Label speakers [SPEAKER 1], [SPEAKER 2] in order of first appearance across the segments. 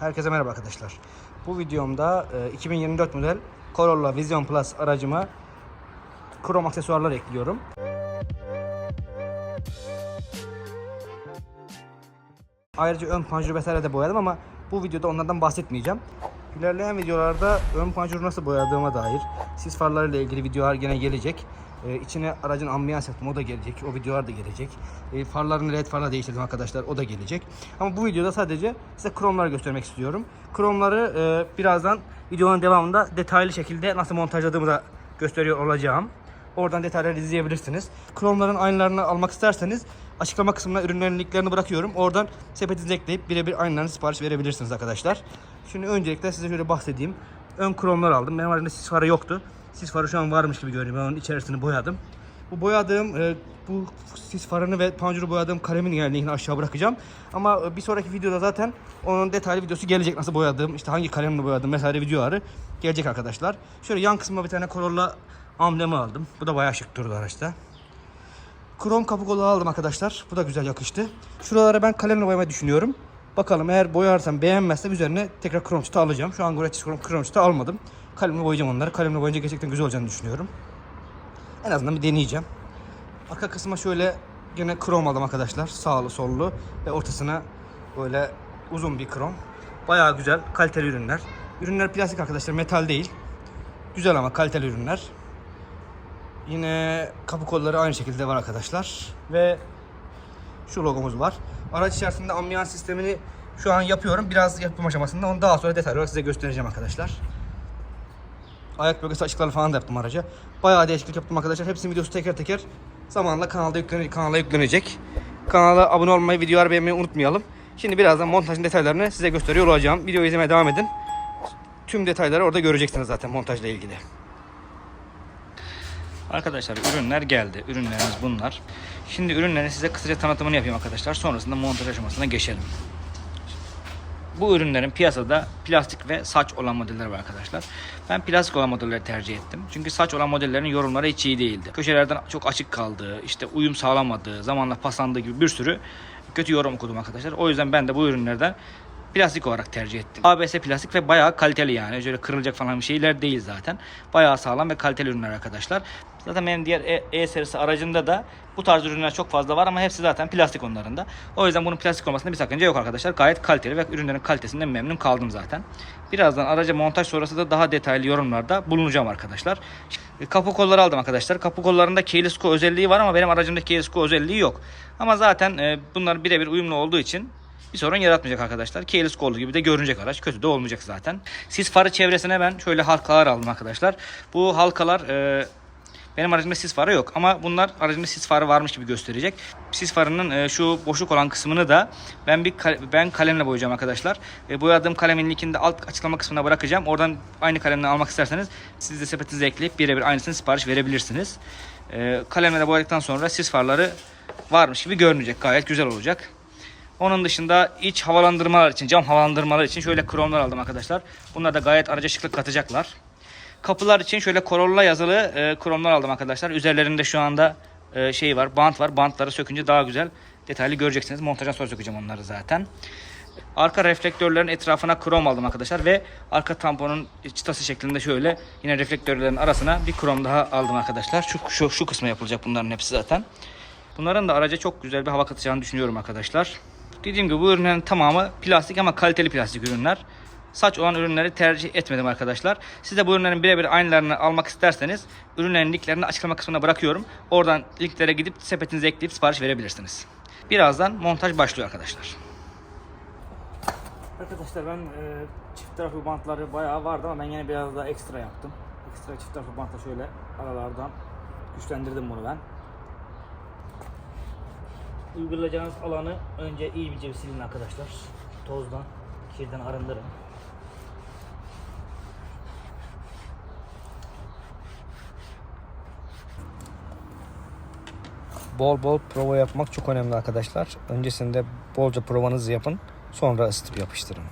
[SPEAKER 1] Herkese merhaba arkadaşlar. Bu videomda e, 2024 model Corolla Vision Plus aracıma krom aksesuarlar ekliyorum. Ayrıca ön panjur vesaire de boyadım ama bu videoda onlardan bahsetmeyeceğim. İlerleyen videolarda ön panjuru nasıl boyadığıma dair sis farlarıyla ilgili videolar gene gelecek. Ee, içine aracın ambiyans yaptım o da gelecek. O videolar da gelecek. Ee, farlarını led farla değiştirdim arkadaşlar o da gelecek. Ama bu videoda sadece size kromları göstermek istiyorum. Kromları e, birazdan videonun devamında detaylı şekilde nasıl montajladığımı da gösteriyor olacağım. Oradan detayları izleyebilirsiniz. Kromların aynılarını almak isterseniz açıklama kısmına ürünlerin linklerini bırakıyorum. Oradan sepetinize ekleyip birebir aynılarını sipariş verebilirsiniz arkadaşlar. Şimdi öncelikle size şöyle bahsedeyim. Ön kromlar aldım. Benim elimde sis farı yoktu. Sis farı şu an varmış gibi görünüyor. Ben onun içerisini boyadım. Bu boyadığım e, bu sis farını ve panjuru boyadığım kalemin yani linkini aşağı bırakacağım. Ama e, bir sonraki videoda zaten onun detaylı videosu gelecek. Nasıl boyadığım, işte hangi kalemle boyadım vesaire videoları gelecek arkadaşlar. Şöyle yan kısmına bir tane Corolla amblemi aldım. Bu da bayağı şık durdu araçta. Krom kapı kolu aldım arkadaşlar. Bu da güzel yakıştı. Şuralara ben kalemle boyamayı düşünüyorum. Bakalım eğer boyarsam beğenmezsem üzerine tekrar krom çıta alacağım. Şu an krom, krom çıta almadım. Kalemle boyayacağım onları. Kalemle boyayınca gerçekten güzel olacağını düşünüyorum. En azından bir deneyeceğim. Arka kısma şöyle gene krom aldım arkadaşlar. Sağlı sollu ve ortasına böyle uzun bir krom. Bayağı güzel kaliteli ürünler. Ürünler plastik arkadaşlar metal değil. Güzel ama kaliteli ürünler. Yine kapı kolları aynı şekilde var arkadaşlar. Ve şu logomuz var. Araç içerisinde ambiyans sistemini şu an yapıyorum. Biraz yapım aşamasında. Onu daha sonra detaylı olarak size göstereceğim arkadaşlar. Ayak bölgesi açıkları falan da yaptım araca. Bayağı değişiklik yaptım arkadaşlar. Hepsinin videosu teker teker zamanla kanalda yüklenecek. Kanala yüklenecek. Kanala abone olmayı, videoları beğenmeyi unutmayalım. Şimdi birazdan montajın detaylarını size gösteriyor olacağım. Videoyu izlemeye devam edin. Tüm detayları orada göreceksiniz zaten montajla ilgili.
[SPEAKER 2] Arkadaşlar ürünler geldi. Ürünlerimiz bunlar. Şimdi ürünlerin size kısaca tanıtımını yapayım arkadaşlar. Sonrasında montaj aşamasına geçelim. Bu ürünlerin piyasada plastik ve saç olan modeller var arkadaşlar. Ben plastik olan modelleri tercih ettim. Çünkü saç olan modellerin yorumları hiç iyi değildi. Köşelerden çok açık kaldığı, işte uyum sağlamadığı, zamanla paslandığı gibi bir sürü kötü yorum okudum arkadaşlar. O yüzden ben de bu ürünlerden plastik olarak tercih ettim. ABS plastik ve bayağı kaliteli yani. Öyle kırılacak falan bir şeyler değil zaten. Bayağı sağlam ve kaliteli ürünler arkadaşlar. Zaten benim diğer E, e serisi aracında da bu tarz ürünler çok fazla var ama hepsi zaten plastik onların da. O yüzden bunun plastik olmasında bir sakınca yok arkadaşlar. Gayet kaliteli ve ürünlerin kalitesinden memnun kaldım zaten. Birazdan araca montaj sonrası da daha detaylı yorumlarda bulunacağım arkadaşlar. E, Kapı kolları aldım arkadaşlar. Kapı kollarında keyless özelliği var ama benim aracımda keyless özelliği yok. Ama zaten e, bunlar birebir uyumlu olduğu için bir sorun yaratmayacak arkadaşlar. Keyless kolu gibi de görünecek araç. Kötü de olmayacak zaten. Sis farı çevresine ben şöyle halkalar aldım arkadaşlar. Bu halkalar e, benim aracımda sis farı yok ama bunlar aracımda sis farı varmış gibi gösterecek. Sis farının e, şu boşluk olan kısmını da ben bir ben kalemle boyayacağım arkadaşlar. E, boyadığım kalemin linkini de alt açıklama kısmına bırakacağım. Oradan aynı kalemle almak isterseniz siz de sepetinize ekleyip birebir aynısını sipariş verebilirsiniz. E, kalemle de boyadıktan sonra sis farları varmış gibi görünecek. Gayet güzel olacak. Onun dışında iç havalandırmalar için, cam havalandırmalar için şöyle kromlar aldım arkadaşlar. Bunlar da gayet araca şıklık katacaklar. Kapılar için şöyle Corolla yazılı e, kromlar aldım arkadaşlar. Üzerlerinde şu anda e, şey var, bant var. Bantları sökünce daha güzel detaylı göreceksiniz. Montajdan sonra sökeceğim onları zaten. Arka reflektörlerin etrafına krom aldım arkadaşlar ve arka tamponun çıtası şeklinde şöyle yine reflektörlerin arasına bir krom daha aldım arkadaşlar. Şu şu şu kısma yapılacak bunların hepsi zaten. Bunların da araca çok güzel bir hava katacağını düşünüyorum arkadaşlar. Dediğim gibi bu ürünlerin tamamı plastik ama kaliteli plastik ürünler. Saç olan ürünleri tercih etmedim arkadaşlar. Siz de bu ürünlerin birebir aynılarını almak isterseniz ürünlerin linklerini açıklama kısmına bırakıyorum. Oradan linklere gidip sepetinize ekleyip sipariş verebilirsiniz. Birazdan montaj başlıyor arkadaşlar.
[SPEAKER 1] Arkadaşlar ben e, çift taraflı bantları bayağı vardı ama ben yine biraz daha ekstra yaptım. Ekstra çift taraflı bantla şöyle aralardan güçlendirdim bunu ben. Uygulayacağınız alanı önce iyice bir silin arkadaşlar. Tozdan, kirden arındırın. Bol bol prova yapmak çok önemli arkadaşlar. Öncesinde bolca provanızı yapın. Sonra ısıtıp yapıştırın.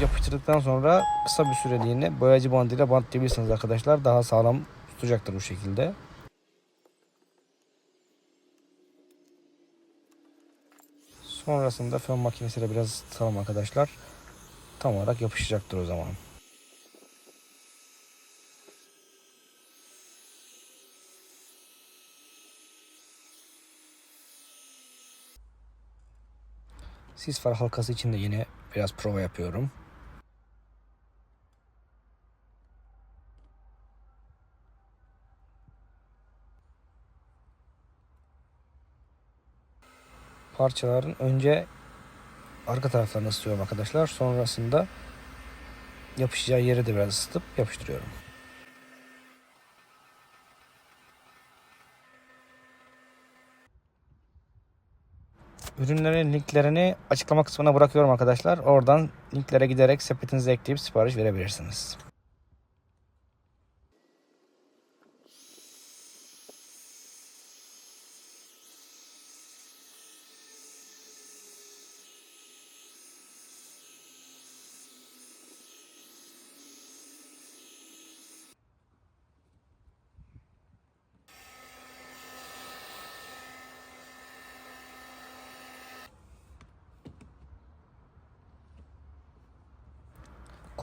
[SPEAKER 1] Yapıştırdıktan sonra kısa bir süreliğine boyacı bandıyla bantlayabilirsiniz arkadaşlar. Daha sağlam tutacaktır bu şekilde. Sonrasında fön makinesiyle biraz ısıtalım arkadaşlar. Tam olarak yapışacaktır o zaman. Sis far halkası için de yine biraz prova yapıyorum. Parçaların önce arka taraflarını ısıtıyorum arkadaşlar. Sonrasında yapışacağı yeri de biraz ısıtıp yapıştırıyorum. Ürünlerin linklerini açıklama kısmına bırakıyorum arkadaşlar. Oradan linklere giderek sepetinize ekleyip sipariş verebilirsiniz.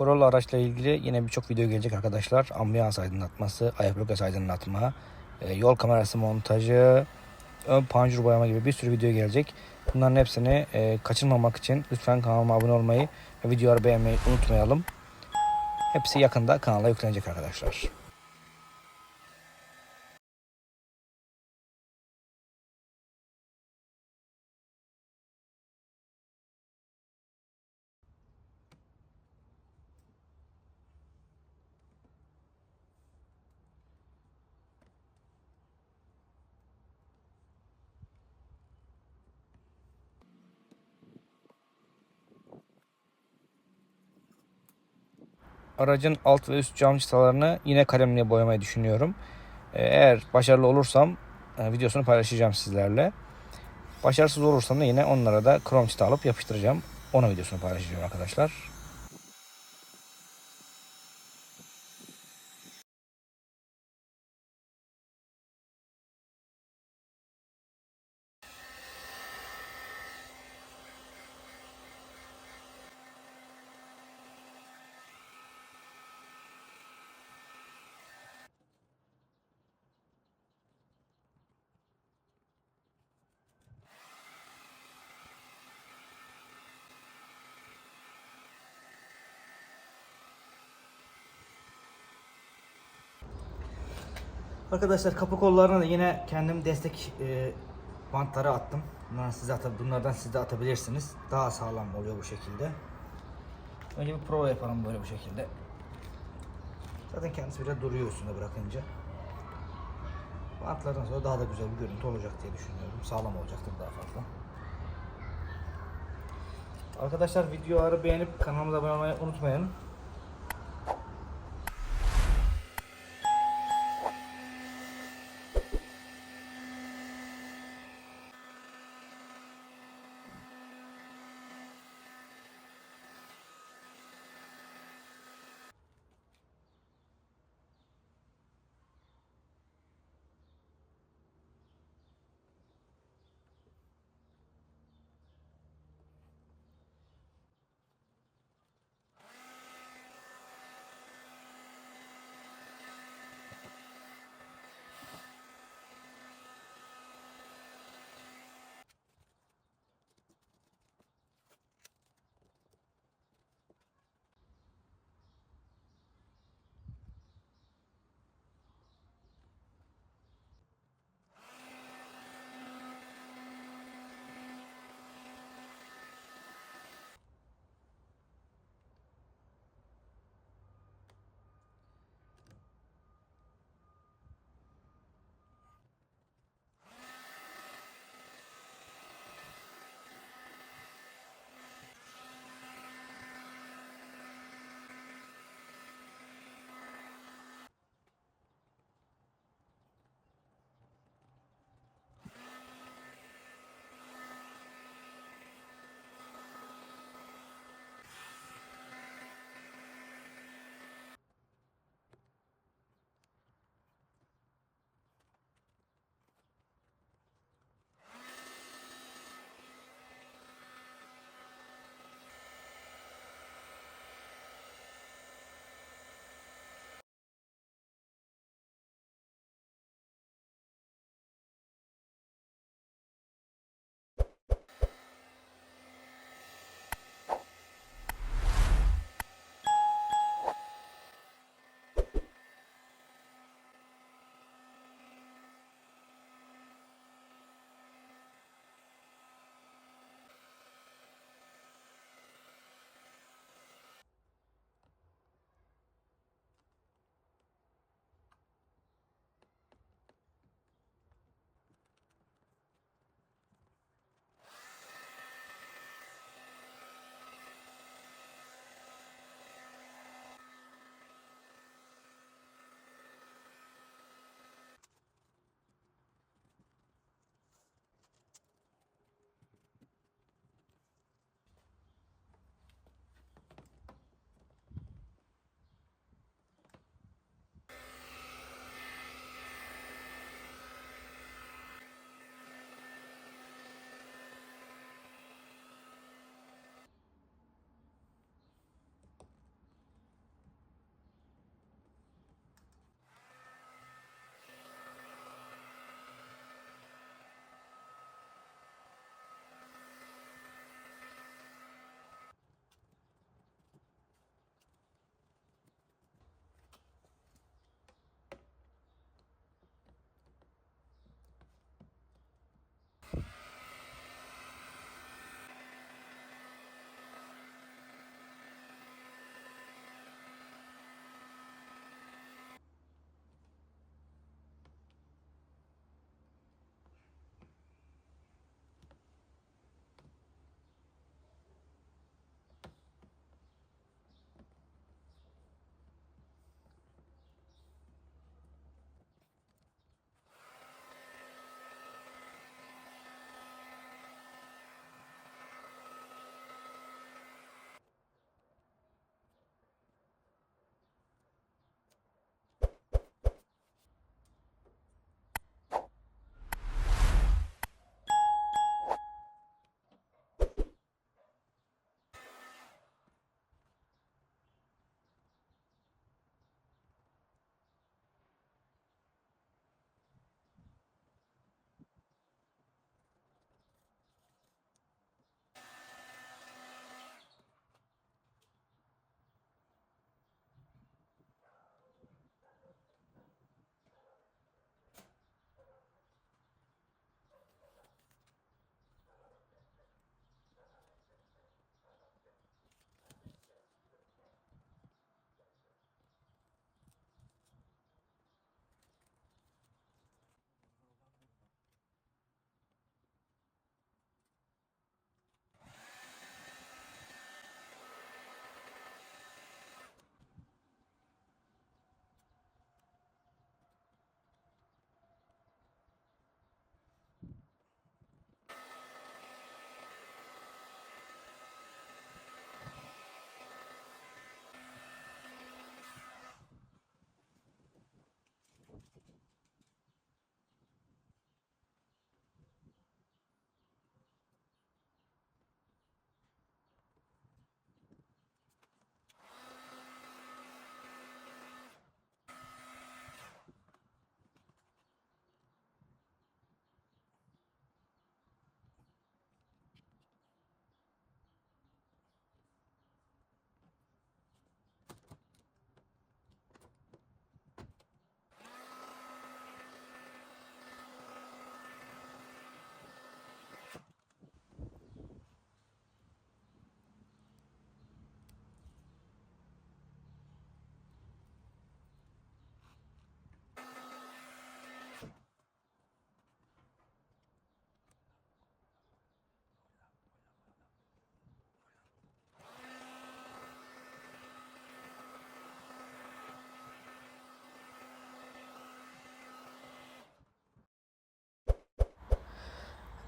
[SPEAKER 1] Corolla araçla ilgili yine birçok video gelecek arkadaşlar. Ambiyans aydınlatması, ayak bölgesi aydınlatma, e, yol kamerası montajı, ön panjur boyama gibi bir sürü video gelecek. Bunların hepsini e, kaçırmamak için lütfen kanalıma abone olmayı ve videoları beğenmeyi unutmayalım. Hepsi yakında kanala yüklenecek arkadaşlar. Aracın alt ve üst cam çıtalarını yine kalemle boyamayı düşünüyorum. Ee, Eğer başarılı olursam e, videosunu paylaşacağım sizlerle. Başarısız olursam da yine onlara da krom çıta alıp yapıştıracağım. Ona videosunu paylaşacağım arkadaşlar. Arkadaşlar kapı kollarına da yine kendim destek e, bantları attım. Bunlardan siz, ata, bunlardan siz de atabilirsiniz. Daha sağlam oluyor bu şekilde. Önce bir prova yapalım böyle bu şekilde. Zaten kendisi biraz duruyor üstünde bırakınca. Bantlardan sonra daha da güzel bir görüntü olacak diye düşünüyorum. Sağlam olacaktır daha fazla. Arkadaşlar videoları beğenip kanalımıza abone olmayı unutmayın.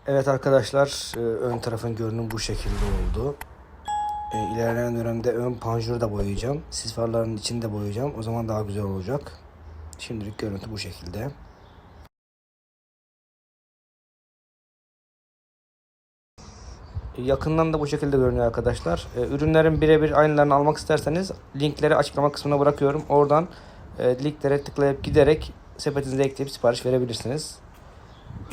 [SPEAKER 1] Evet arkadaşlar e, ön tarafın görünümü bu şekilde oldu. E, İlerleyen dönemde ön panjuru da boyayacağım. Sis farlarının içini de boyayacağım. O zaman daha güzel olacak. Şimdilik görüntü bu şekilde. Yakından da bu şekilde görünüyor arkadaşlar. E, Ürünlerin birebir aynılarını almak isterseniz linkleri açıklama kısmına bırakıyorum. Oradan linklere tıklayıp giderek sepetinize ekleyip sipariş verebilirsiniz.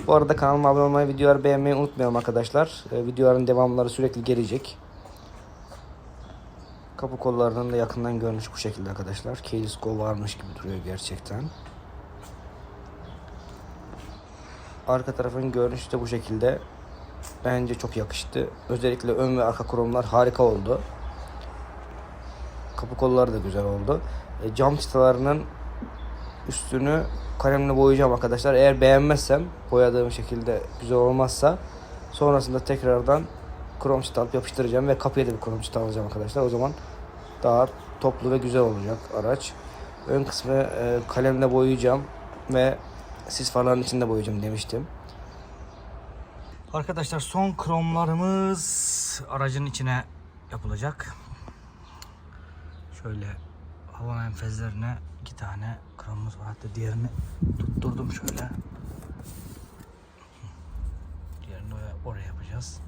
[SPEAKER 1] Bu arada kanalıma abone olmayı, videoları beğenmeyi unutmayalım arkadaşlar. E, videoların devamları sürekli gelecek. Kapı kollarının da yakından görünüş bu şekilde arkadaşlar. Keyless Go varmış gibi duruyor gerçekten. Arka tarafın görünüşü de bu şekilde. Bence çok yakıştı. Özellikle ön ve arka kromlar harika oldu. Kapı kolları da güzel oldu. E, cam çıtalarının üstünü kalemle boyayacağım arkadaşlar. Eğer beğenmezsem boyadığım şekilde güzel olmazsa sonrasında tekrardan krom çıta alıp yapıştıracağım ve kapıya da bir krom çıta alacağım arkadaşlar. O zaman daha toplu ve güzel olacak araç. Ön kısmı e, kalemle boyayacağım ve sis farların içinde boyayacağım demiştim. Arkadaşlar son kromlarımız aracın içine yapılacak. Şöyle hava menfezlerine iki tane kromumuz var. Hatta diğerini tutturdum şöyle. Diğerini oraya, yapacağız.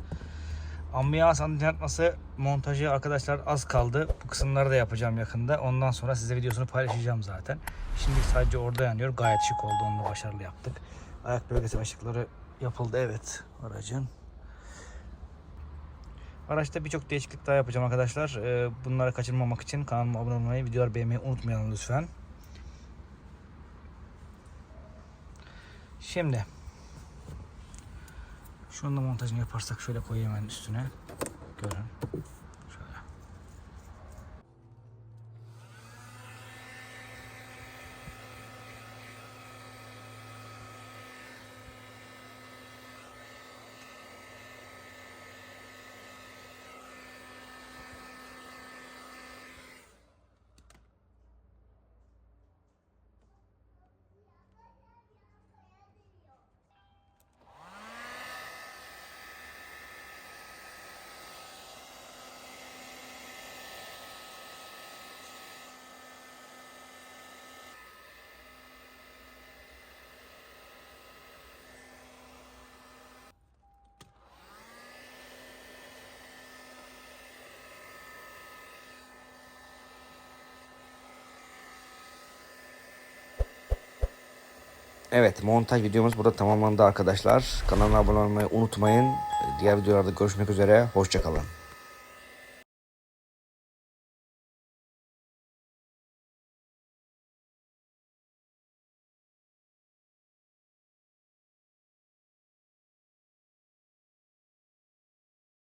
[SPEAKER 1] Ambiyans aydınlatması montajı arkadaşlar az kaldı. Bu kısımları da yapacağım yakında. Ondan sonra size videosunu paylaşacağım zaten. Şimdi sadece orada yanıyor. Gayet şık oldu. Onu da başarılı yaptık. Ayak bölgesi ışıkları yapıldı evet aracın. Araçta birçok değişiklik daha yapacağım arkadaşlar. Ee, Bunları kaçırmamak için kanalıma abone olmayı, videoları beğenmeyi unutmayalım lütfen. Şimdi şunun da montajını yaparsak şöyle koyayım hemen üstüne. Görün. Evet montaj videomuz burada tamamlandı arkadaşlar. Kanalıma abone olmayı unutmayın. Diğer videolarda görüşmek üzere. Hoşçakalın.